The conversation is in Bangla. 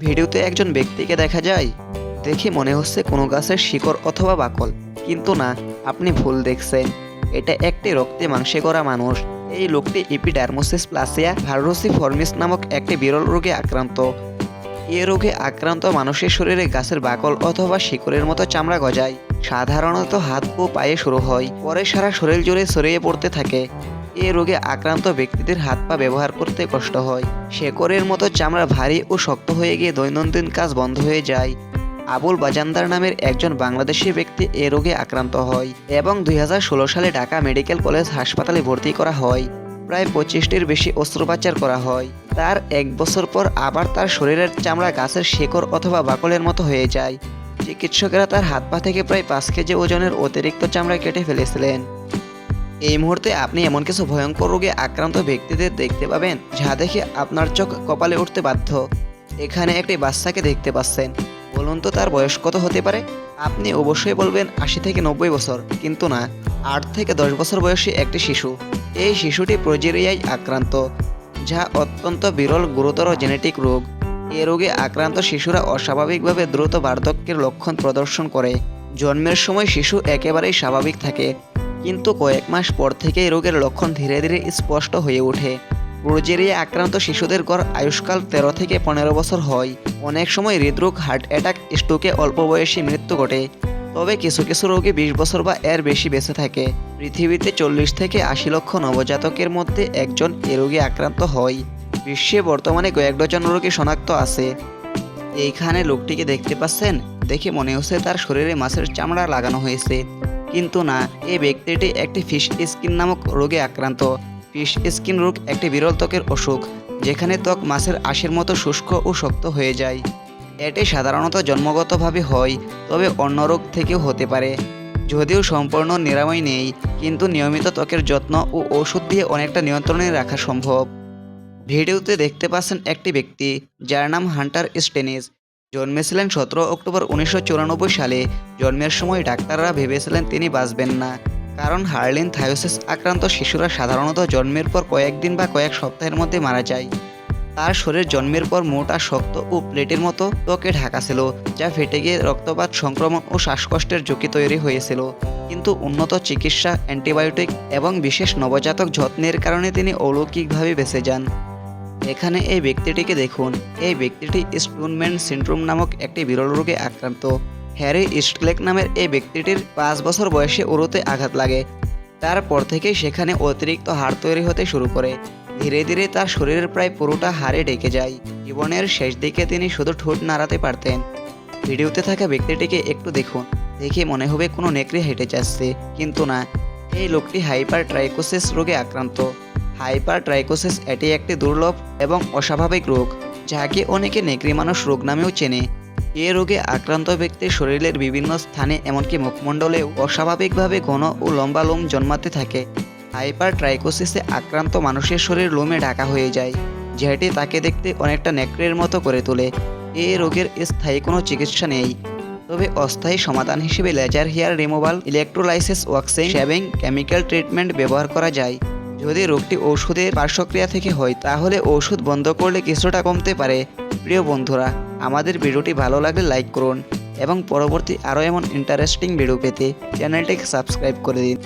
ভিডিওতে একজন ব্যক্তিকে দেখা যায়, দেখে মনে হচ্ছে কোনো গাছের শিকড় অথবা বাকল। কিন্তু না, আপনি ভুল দেখছেন। এটা একটি রক্তে মাংসে করা মানুষ। এই লোকটি ইপিডার্মোসিস প্লাসিয়া ভার্রোসি ফর্মিস নামক একটি বিরল রোগে আক্রান্ত। এ রোগে আক্রান্ত মানুষের শরীরে গাছের বাকল অথবা শিকড়ের মতো চামড়া গজায়। সাধারণত হাত ও পায়ে শুরু হয়। পরে সারা শরীর জুড়ে ছড়িয়ে পড়তে থাকে। এ রোগে আক্রান্ত ব্যক্তিদের হাত পা ব্যবহার করতে কষ্ট হয়। শেকরের মতো চামড়া ভারী ও শক্ত হয়ে গিয়ে দৈনন্দিন কাজ বন্ধ হয়ে যায়। আবুল বাজান্দার নামের একজন বাংলাদেশি ব্যক্তি এ রোগে আক্রান্ত হয় এবং দুই হাজার ষোলো সালে ঢাকা মেডিকেল কলেজ হাসপাতালে ভর্তি করা হয়। প্রায় পঁচিশটির বেশি অস্ত্রোপচার করা হয়। তার এক বছর পর আবার তার শরীরের চামড়া গাছের শেকড় অথবা বাকলের মতো হয়ে যায়। চিকিৎসকেরা তার হাত পা থেকে প্রায় পাঁচ কেজি ওজনের অতিরিক্ত চামড়া কেটে ফেলেছিলেন। এই মুহূর্তে আপনি এমন কিছু ভয়ঙ্কর রোগে আক্রান্ত ব্যক্তিদের দেখতে পাবেন, যা দেখে আপনার চোখ কপালে উঠতে বাধ্য। এখানে একটি বাচ্চাকে দেখতে পাচ্ছেন। বলুন তো তার বয়স কত হতে পারে? আপনি অবশ্যই বলবেন আশি থেকে নব্বই বছর, কিন্তু না, আট থেকে দশ বছর বয়সী একটি শিশু। এই শিশুটি প্রজেরিয়ায় আক্রান্ত, যা অত্যন্ত বিরল, গুরুতর জেনেটিক রোগ। এ রোগে আক্রান্ত শিশুরা অস্বাভাবিকভাবে দ্রুত বার্ধক্যের লক্ষণ প্রদর্শন করে। জন্মের সময় শিশু একেবারেই স্বাভাবিক থাকে। কিন্তু কয়েক মাস পর থেকে রোগের লক্ষণ ধীরে ধীরে স্পষ্ট হয়ে ওঠে। প্রোজেরিয়া আক্রান্ত শিশুদের গড় আয়ুষ্কাল তেরো থেকে পনেরো বছর হয়। অনেক সময় হৃদরোগ, হার্ট অ্যাটাক, স্ট্রোকে অল্প বয়সী মৃত্যু ঘটে। তবে কিছু কিছু রোগী বিশ বছর বা এর বেশি বেঁচে থাকে। পৃথিবীতে চল্লিশ থেকে আশি লক্ষ নবজাতকের মধ্যে একজন এ রোগে আক্রান্ত হয়। বিশ্বে বর্তমানে কয়েক ডজন রোগী শনাক্ত আছে। এইখানে লোকটিকে দেখতে পাচ্ছেন, দেখে মনে হচ্ছে তার শরীরে মাছের চামড়া লাগানো হয়েছে। কিন্তু না এই ব্যক্তিটি একটি ফিশ স্কিন নামক রোগে আক্রান্ত। ফিশ স্কিন রোগ একটি বিরল ত্বকের অসুখ, যেখানে ত্বক মাছের আঁশের মতো শুষ্ক ও শক্ত হয়ে যায়। এটি সাধারণত জন্মগতভাবে হয়, তবে অন্য রোগ থেকেও হতে পারে। যদিও সম্পূর্ণ নিরাময় নেই, কিন্তু নিয়মিত ত্বকের যত্ন ও ওষুধ দিয়ে অনেকটা নিয়ন্ত্রণে রাখা সম্ভব। ভিডিওতে দেখতে পাচ্ছেন একটি ব্যক্তি, যার নাম হান্টার স্টেনিস। জন্মেছিলেন সতেরো অক্টোবর উনিশশো চুরানব্বই সালে। জন্মের সময় ডাক্তাররা ভেবেছিলেন তিনি বাঁচবেন না। কারণ হার্লিন থায়োসিস আক্রান্ত শিশুরা সাধারণত জন্মের পর কয়েকদিন বা কয়েক সপ্তাহের মধ্যে মারা যায়। তার শরীর জন্মের পর মোটা, শক্ত ও প্লেটের মতো ত্বকে ঢাকা ছিল, যা ফেটে গিয়ে রক্তপাত, সংক্রমণ ও শ্বাসকষ্টের ঝুঁকি তৈরি হয়েছিল। কিন্তু উন্নত চিকিৎসা, অ্যান্টিবায়োটিক এবং বিশেষ নবজাতক যত্নের কারণে তিনি অলৌকিকভাবে বেঁচে যান। এখানে এই ব্যক্তিটিকে দেখুন। এই ব্যক্তিটি স্টুনম্যান সিন্ড্রোম নামক একটি বিরল রোগে আক্রান্ত। হ্যারি ইস্টলেক নামের এই ব্যক্তিটির পাঁচ বছর বয়সে উরুতে আঘাত লাগে। তারপর থেকেই সেখানে অতিরিক্ত হাড় তৈরি হতে শুরু করে। ধীরে ধীরে তার শরীরের প্রায় পুরোটা হাড়ে ডেকে যায়। জীবনের শেষ দিকে তিনি শুধু ঠোঁট নাড়াতে পারতেন। ভিডিওতে থাকা ব্যক্তিটিকে একটু দেখুন। দেখে মনে হবে কোনো নেকড়ে হেঁটে যাচ্ছে, কিন্তু না। এই লোকটি হাইপার ট্রাইকোসিস রোগে আক্রান্ত। হাইপার ট্রাইকোসিস এটি একটি দুর্লভ এবং অস্বাভাবিক রোগ, যাকে অনেকে নেকড়ে মানুষ রোগ নামেও চেনে। এ রোগে আক্রান্ত ব্যক্তির শরীরের বিভিন্ন স্থানে এমনকি মুখমণ্ডলেও অস্বাভাবিকভাবে ঘন ও লম্বা লোম জন্মাতে থাকে। হাইপার ট্রাইকোসিসে আক্রান্ত মানুষের শরীর লোমে ঢাকা হয়ে যায়, যেটি তাকে দেখতে অনেকটা নেকড়ের মতো করে তোলে। এ রোগের স্থায়ী কোনো চিকিৎসা নেই। তবে অস্থায়ী সমাধান হিসেবে laser hair removal, electrolysis waxing shaving chemical treatment ব্যবহার করা যায়। যদি রোগটি ওষুধের পার্শ্বক্রিয়া থেকে হয়, তাহলে ওষুধ বন্ধ করলে কিছুটা কমতে পারে। প্রিয় বন্ধুরা, আমাদের ভিডিওটি ভালো লাগলে লাইক করুন এবং পরবর্তী আরও এমন ইন্টারেস্টিং ভিডিও পেতে চ্যানেলটিকে সাবস্ক্রাইব করে দিন।